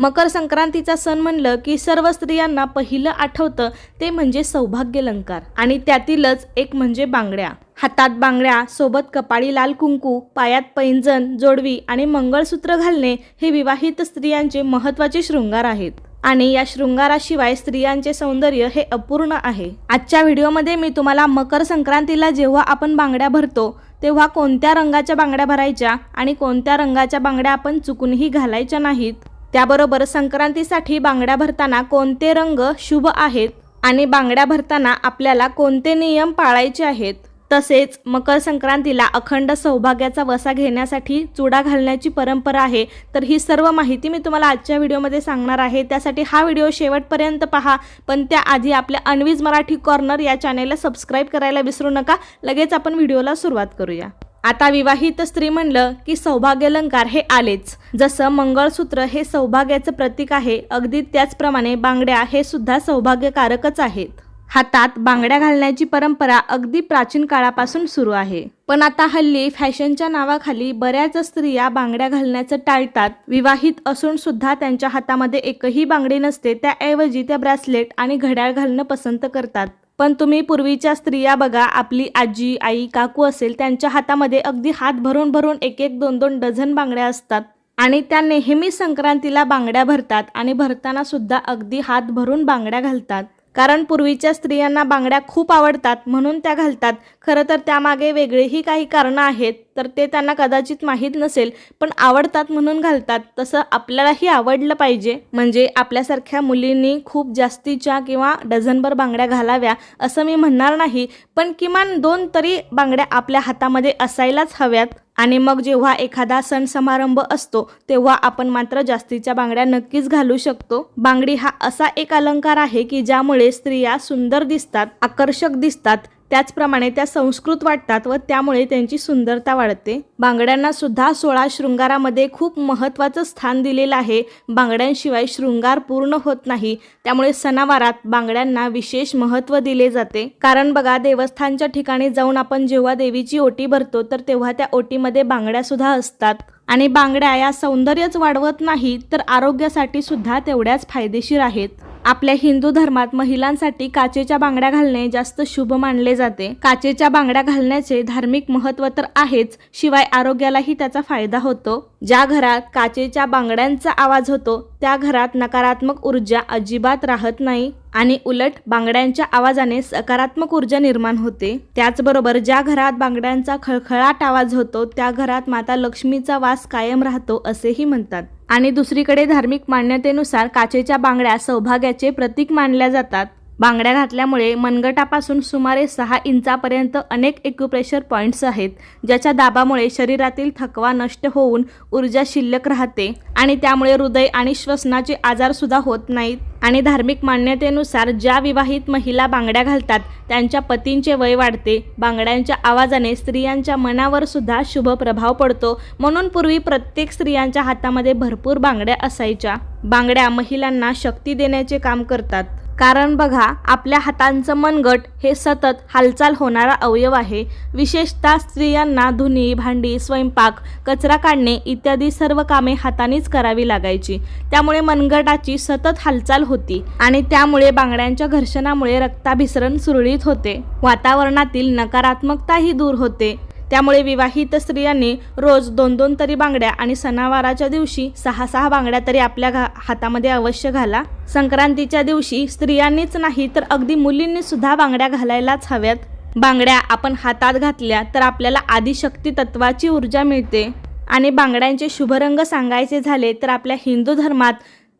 मकर संक्रांतीचा सण म्हणलं की सर्व स्त्रियांना पहिलं आठवतं ते म्हणजे सौभाग्यलंकार. आणि त्यातीलच एक म्हणजे बांगड्या. हातात बांगड्या सोबत कपाळी लाल कुंकू पायात पैंजण जोडवी आणि मंगळसूत्र घालणे हे विवाहित स्त्रियांचे महत्त्वाचे शृंगार आहेत. आणि या शृंगाराशिवाय स्त्रियांचे सौंदर्य हे अपूर्ण आहे. आजच्या व्हिडिओमध्ये मी तुम्हाला मकर संक्रांतीला जेव्हा आपण बांगड्या भरतो तेव्हा कोणत्या रंगाच्या बांगड्या भरायच्या आणि कोणत्या रंगाच्या बांगड्या आपण चुकूनही घालायच्या नाहीत? त्याबरोबर संक्रांतीसाठी बांगड्या भरताना कोणते रंग शुभ आहेत आणि बांगड्या भरताना आपल्याला कोणते नियम पाळायचे आहेत? तसेच मकर संक्रांतीला अखंड सौभाग्याचा वसा घेण्यासाठी चुडा घालण्याची परंपरा आहे. तर ही सर्व माहिती मी तुम्हाला आजच्या व्हिडिओमध्ये सांगणार आहे. त्यासाठी हा व्हिडिओ शेवटपर्यंत पहा. पण त्याआधी आपल्या अनवीज मराठी कॉर्नर या चॅनेलला सबस्क्राईब करायला विसरू नका. लगेच आपण व्हिडिओला सुरुवात करूया. आता विवाहित स्त्री म्हणलं की सौभाग्यलंकार हे आलेच. जसं मंगळसूत्र हे सौभाग्याचं प्रतीक आहे अगदी त्याचप्रमाणे बांगड्या हे सुद्धा सौभाग्यकारकच आहेत. हातात बांगड्या घालण्याची परंपरा अगदी प्राचीन काळापासून सुरू आहे. पण आता हल्ली फॅशनच्या नावाखाली बऱ्याच स्त्रिया बांगड्या घालण्याचं टाळतात. विवाहित असून सुद्धा त्यांच्या हातामध्ये एकही बांगडी नसते त्याऐवजी त्या ब्रेसलेट आणि घड्याळ घालणं पसंत करतात. पण तुम्ही पूर्वीच्या स्त्रिया बघा आपली आजी आई काकू असेल त्यांच्या हातामध्ये अगदी हात भरून भरून एक एक दोन दोन डझन बांगड्या असतात. आणि त्या नेहमी संक्रांतीला बांगड्या भरतात आणि भरताना सुद्धा अगदी हात भरून बांगड्या घालतात. कारण पूर्वीच्या स्त्रियांना बांगड्या खूप आवडतात म्हणून त्या घालतात. खरं तर त्यामागे वेगळीही काही कारणं आहेत तर ते त्यांना कदाचित माहीत नसेल पण आवडतात म्हणून घालतात. तसं आपल्यालाही आवडलं पाहिजे. म्हणजे आपल्यासारख्या मुलींनी खूप जास्तीच्या किंवा डझनभर बांगड्या घालाव्या असं मी म्हणणार नाही पण किमान दोन तरी बांगड्या आपल्या हातामध्ये असायलाच हव्यात. आणि मग जेव्हा एखादा सण समारंभ असतो तेव्हा आपण मात्र जास्तीच्या बांगड्या नक्कीच घालू शकतो. बांगडी हा असा एक अलंकार आहे की ज्यामुळे स्त्रिया सुंदर दिसतात आकर्षक दिसतात त्याचप्रमाणे त्या संस्कृत वाटतात व त्यामुळे त्यांची सुंदरता वाढते. बांगड्यांना सुद्धा सोळा शृंगारामध्ये खूप महत्त्वाचं स्थान दिलेलं आहे. बांगड्यांशिवाय शृंगार पूर्ण होत नाही. त्यामुळे सणावारात बांगड्यांना विशेष महत्त्व दिले जाते. कारण बघा देवस्थानच्या ठिकाणी जाऊन आपण जेव्हा देवीची ओटी भरतो तर तेव्हा त्या ओटीमध्ये बांगड्या सुद्धा असतात. आणि बांगड्या या सौंदर्यच वाढवत नाही तर आरोग्यासाठी सुद्धा तेवढ्याच फायदेशीर आहेत. आपल्या हिंदू धर्मात महिलांसाठी काचेच्या बांगड्या घालणे जास्त शुभ मानले जाते. काचेच्या बांगड्या घालण्याचे धार्मिक महत्त्व तर आहेच शिवाय आरोग्यालाही त्याचा फायदा होतो. ज्या घरात काचेच्या बांगड्यांचा आवाज होतो त्या घरात नकारात्मक ऊर्जा अजिबात राहत नाही आणि उलट बांगड्यांच्या आवाजाने सकारात्मक ऊर्जा निर्माण होते. त्याचबरोबर ज्या घरात बांगड्यांचा खळखळाट आवाज होतो त्या घरात माता लक्ष्मीचा वास कायम राहतो असेही म्हणतात. आणि दुसरीकडे धार्मिक मान्यतेनुसार काचेच्या बांगड्या सौभाग्याचे प्रतीक मानल्या जातात. बांगड्या घातल्यामुळे मनगटापासून सुमारे सहा इंचापर्यंत अनेक एक्युप्रेशर पॉईंट्स आहेत ज्याच्या दाबामुळे शरीरातील थकवा नष्ट होऊन ऊर्जा शिल्लक राहते आणि त्यामुळे हृदय आणि श्वसनाचे आजारसुद्धा होत नाहीत. आणि धार्मिक मान्यतेनुसार ज्या विवाहित महिला बांगड्या घालतात त्यांच्या पतींचे वय वाढते. बांगड्यांच्या आवाजाने स्त्रियांच्या मनावर सुद्धा शुभ प्रभाव पडतो. म्हणून पूर्वी प्रत्येक स्त्रियांच्या हातामध्ये भरपूर बांगड्या असायच्या. बांगड्या महिलांना शक्ती देण्याचे काम करतात. कारण बघा आपल्या हातांचं मनगट हे सतत हालचाल होणारा अवयव आहे. विशेषतः स्त्रियांना धुनी भांडी स्वयंपाक कचरा काढणे इत्यादी सर्व कामे हातानेच करावी लागायची. त्यामुळे मनगटाची सतत हालचाल होती आणि त्यामुळे बांगड्यांच्या घर्षणामुळे रक्ताभिसरण सुरळीत होते. वातावरणातील नकारात्मकताही दूर होते. त्यामुळे विवाहित स्त्रियांनी रोज दोन दोन तरी बांगड्या आणि सणावाराच्या दिवशी सहा सहा बांगड्या तरी आपल्या घा हातामध्ये अवश्य घाला. संक्रांतीच्या दिवशी स्त्रियांनीच नाही तर अगदी मुलींनी सुद्धा बांगड्या घालायलाच हव्यात. बांगड्या आपण हातात घातल्या तर आपल्याला आदिशक्ती तत्वाची ऊर्जा मिळते. आणि बांगड्यांचे शुभरंग सांगायचे झाले तर आपल्या हिंदू धर्मात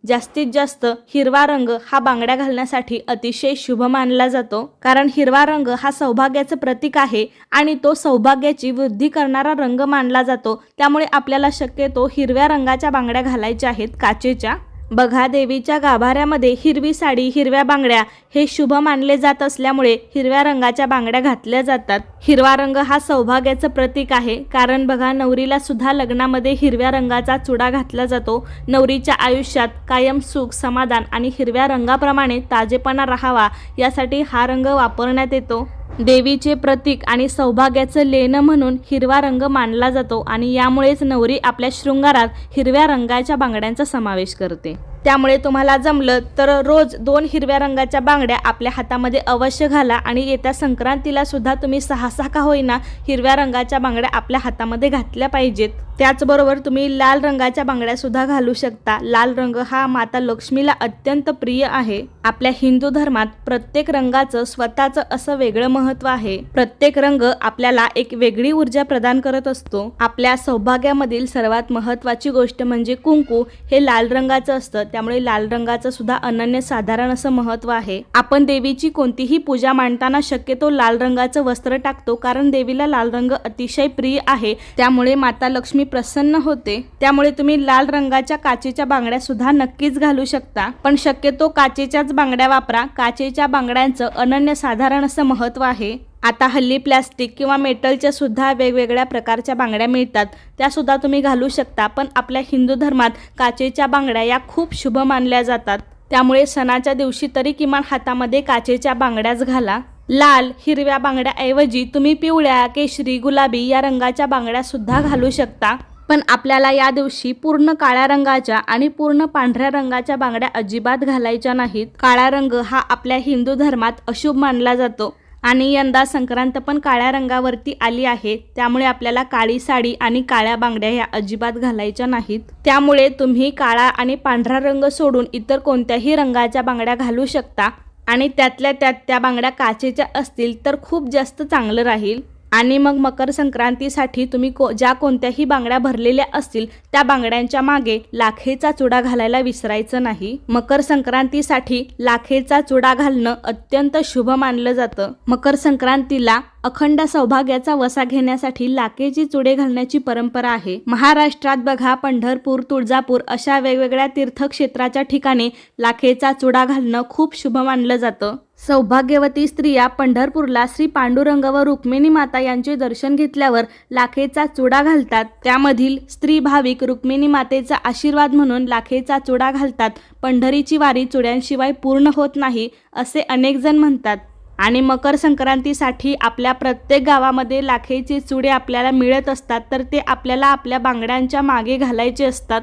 जास्तीत जास्त हिरवा रंग हा बांगड्या घालण्यासाठी अतिशय शुभ मानला जातो. कारण हिरवा रंग हा सौभाग्याचं प्रतीक आहे आणि तो सौभाग्याची वृद्धी करणारा रंग मानला जातो. त्यामुळे आपल्याला शक्यतो हिरव्या रंगाच्या बांगड्या घालायच्या आहेत काचेच्या. बघा देवीच्या गाभाऱ्यामध्ये हिरवी साडी हिरव्या बांगड्या हे शुभ मानले जात असल्यामुळे हिरव्या रंगाच्या बांगड्या घातल्या जातात. हिरवा रंग हा सौभाग्याचं प्रतीक आहे कारण बघा नवरीला सुद्धा लग्नामध्ये हिरव्या रंगाचा चुडा घातला जातो. नवरीच्या आयुष्यात कायम सुख समाधान आणि हिरव्या रंगाप्रमाणे ताजेपणा राहावा यासाठी हा रंग वापरण्यात येतो. देवीचे प्रतीक आणि सौभाग्याचं लेणं म्हणून हिरवा रंग मानला जातो आणि यामुळेच नवरी आपल्या शृंगारात हिरव्या रंगाच्या बांगड्यांचा समावेश करते. त्यामुळे तुम्हाला जमलं तर रोज दोन हिरव्या रंगाच्या बांगड्या आपल्या हातामध्ये अवश्य घाला आणि येत्या संक्रांतीला सुद्धा तुम्ही सहा सहा का होईना हिरव्या रंगाच्या बांगड्या आपल्या हातामध्ये घातल्या पाहिजेत. त्याचबरोबर तुम्ही लाल रंगाच्या बांगड्या सुद्धा घालू शकता. लाल रंग हा माता लक्ष्मीला अत्यंत प्रिय आहे. आपल्या हिंदू धर्मात प्रत्येक रंगाचं स्वतःचं असं वेगळं महत्त्व आहे. प्रत्येक रंग आपल्याला एक वेगळी ऊर्जा प्रदान करत असतो. आपल्या सौभाग्यामधील सर्वात महत्वाची गोष्ट म्हणजे कुंकू हे लाल रंगाचं असतं. त्यामुळे लाल रंगाचं सुद्धा अनन्य साधारण असं महत्त्व आहे. आपण देवीची कोणतीही पूजा मांडताना शक्यतो लाल रंगाचं वस्त्र टाकतो कारण देवीला लाल रंग अतिशय प्रिय आहे. त्यामुळे माता लक्ष्मी प्रसन्न होते. त्यामुळे तुम्ही लाल रंगाच्या काचेच्या बांगड्या सुद्धा नक्कीच घालू शकता. पण शक्यतो काचेच्याच बांगड्या वापरा. काचेच्या बांगड्यांचं अनन्य साधारण असं महत्त्व आहे. आता हल्ली प्लॅस्टिक किंवा मेटलच्या सुद्धा वेगवेगळ्या प्रकारच्या बांगड्या मिळतात. त्यासुद्धा तुम्ही घालू शकता पण आपल्या हिंदू धर्मात काचेच्या बांगड्या या खूप शुभ मानल्या जातात. त्यामुळे सणाच्या दिवशी तरी किमान हातामध्ये काचेच्या बांगड्याच घाला. लाल हिरव्या बांगड्याऐवजी तुम्ही पिवळ्या केशरी गुलाबी या रंगाच्या बांगड्यासुद्धा घालू शकता. पण आपल्याला या दिवशी पूर्ण काळ्या रंगाच्या आणि पूर्ण पांढऱ्या रंगाच्या बांगड्या अजिबात घालायच्या नाहीत. काळा रंग हा आपल्या हिंदू धर्मात अशुभ मानला जातो. आणि यंदा संक्रांत पण काळ्या रंगावरती आली आहे. त्यामुळे आपल्याला काळी साडी आणि काळ्या बांगड्या ह्या अजिबात घालायच्या नाहीत. त्यामुळे तुम्ही काळा आणि पांढरा रंग सोडून इतर कोणत्याही रंगाच्या बांगड्या घालू शकता. आणि त्यातल्या त्यात त्या बांगड्या काचेच्या असतील तर खूप जास्त चांगलं राहील. आणि मग मकर संक्रांतीसाठी तुम्ही को ज्या कोणत्याही बांगड्या भरलेल्या असतील त्या बांगड्यांच्या मागे लाखेचा चुडा घालायला विसरायचं नाही. मकर संक्रांतीसाठी लाखेचा चुडा घालणं अत्यंत शुभ मानलं जातं. मकर संक्रांतीला अखंड सौभाग्याचा वसा घेण्यासाठी लाखेची चुडे घालण्याची परंपरा आहे. महाराष्ट्रात बघा पंढरपूर तुळजापूर अशा वेगवेगळ्या तीर्थक्षेत्राच्या ठिकाणी लाखेचा चुडा घालणं खूप शुभ मानलं जातं. सौभाग्यवती स्त्रिया पंढरपूरला श्री पांडुरंग व रुक्मिणी माता यांचे दर्शन घेतल्यावर लाखेचा चुडा घालतात. त्यामधील स्त्री भाविक रुक्मिणी मातेचा आशीर्वाद म्हणून लाखेचा चुडा घालतात. पंढरीची वारी चुड्यांशिवाय पूर्ण होत नाही असे अनेक जण म्हणतात. आणि मकर संक्रांतीसाठी आपल्या प्रत्येक गावामध्ये लाखेचे चुडे आपल्याला मिळत असतात तर ते आपल्याला आपल्या बांगड्यांच्या मागे घालायचे असतात.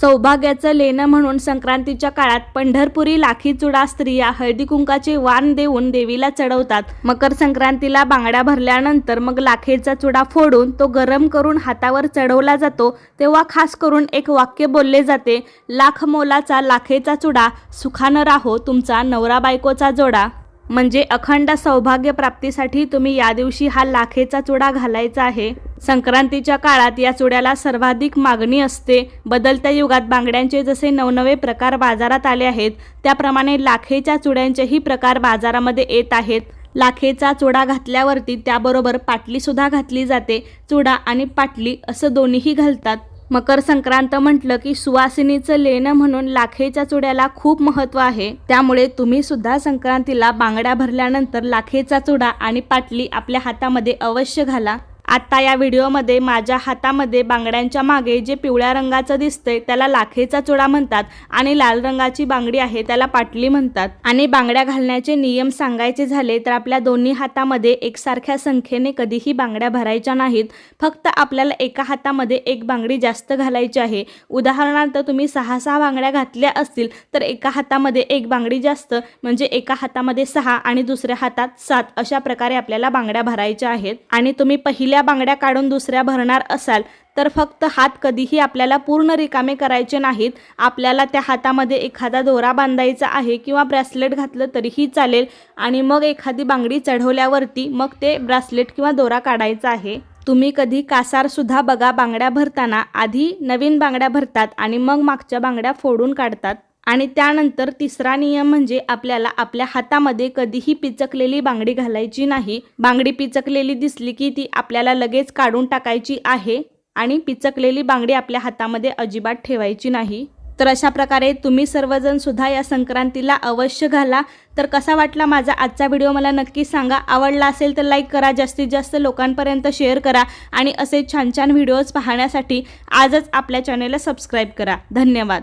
सौभाग्याचं लेणं म्हणून संक्रांतीच्या काळात पंढरपुरी लाखी चुडा स्त्रिया हळदी कुंकाचे वाण देऊन देवीला चढवतात. मकर संक्रांतीला बांगड्या भरल्यानंतर मग लाखेचा चुडा फोडून तो गरम करून हातावर चढवला जातो. तेव्हा खास करून एक वाक्य बोलले जाते लाख मोलाचा लाखेचा चुडा सुखानं राहो तुमचा नवरा बायकोचा जोडा. म्हणजे अखंड सौभाग्य प्राप्तीसाठी तुम्ही या दिवशी हा लाखेचा चुडा घालायचा आहे. संक्रांतीच्या काळात या चुड्याला सर्वाधिक मागणी असते. बदलत्या युगात बांगड्यांचे जसे नवनवे प्रकार बाजारात आले आहेत त्याप्रमाणे लाखेच्या चुड्यांचेही प्रकार बाजारामध्ये येत आहेत. लाखेचा चुडा घातल्यावरती त्याबरोबर पाटलीसुद्धा घातली जाते. चुडा आणि पाटली असं दोन्हीही घालतात. मकर संक्रांत म्हटलं की सुवासिनीचं लेणं म्हणून लाखेच्या चुड्याला खूप महत्त्व आहे. त्यामुळे तुम्ही सुद्धा संक्रांतीला बांगड्या भरल्यानंतर लाखेचा चुडा आणि पाटली आपल्या हातामध्ये अवश्य घाला. आता या व्हिडिओमध्ये माझ्या हातामध्ये बांगड्यांच्या मागे जे पिवळ्या रंगाचं दिसतंय त्याला लाखेचा चुडा म्हणतात आणि लाल रंगाची बांगडी आहे त्याला पाटली म्हणतात. आणि बांगड्या घालण्याचे नियम सांगायचे झाले तर आपल्या दोन्ही हातामध्ये एकसारख्या संख्येने कधीही बांगड्या भरायच्या नाहीत. फक्त आपल्याला एका हातामध्ये एक बांगडी जास्त घालायची आहे. उदाहरणार्थ तुम्ही सहा सहा बांगड्या घातल्या असतील तर एका हातामध्ये एक बांगडी जास्त म्हणजे एका हातामध्ये सहा आणि दुसऱ्या हातात सात अशा प्रकारे आपल्याला बांगड्या भरायच्या आहेत. आणि तुम्ही पहिल्या पहिल्या बांगड्या काढून दुसऱ्या भरणार असाल तर फक्त हात कधीही आपल्याला पूर्ण रिकामे करायचे नाहीत. आपल्याला त्या हातामध्ये एखादा दोरा बांधायचा आहे किंवा ब्रेसलेट घातलं तरीही चालेल आणि मग एखादी बांगडी चढवल्यावरती मग ते ब्रेसलेट किंवा दोरा काढायचा आहे. तुम्ही कधी कासारसुद्धा बघा बांगड्या भरताना. आधी नवीन बांगड्या भरतात आणि मग मागच्या बांगड्या फोडून काढतात. आणि त्यानंतर तिसरा नियम म्हणजे आपल्याला आपल्या हातामध्ये कधीही पिचकलेली बांगडी घालायची नाही. बांगडी पिचकलेली दिसली की ती आपल्याला लगेच काढून टाकायची आहे आणि पिचकलेली बांगडी आपल्या हातामध्ये अजिबात ठेवायची नाही. तर अशा प्रकारे तुम्ही सर्वजण सुद्धा या संक्रांतीला अवश्य घाला. तर कसा वाटला माझा आजचा व्हिडिओ मला नक्की सांगा. आवडला असेल तर लाईक करा. जास्तीत जास्त लोकांपर्यंत शेअर करा. आणि असे छान छान व्हिडिओज पाहण्यासाठी आजच आपल्या चॅनेलला सबस्क्राईब करा. धन्यवाद.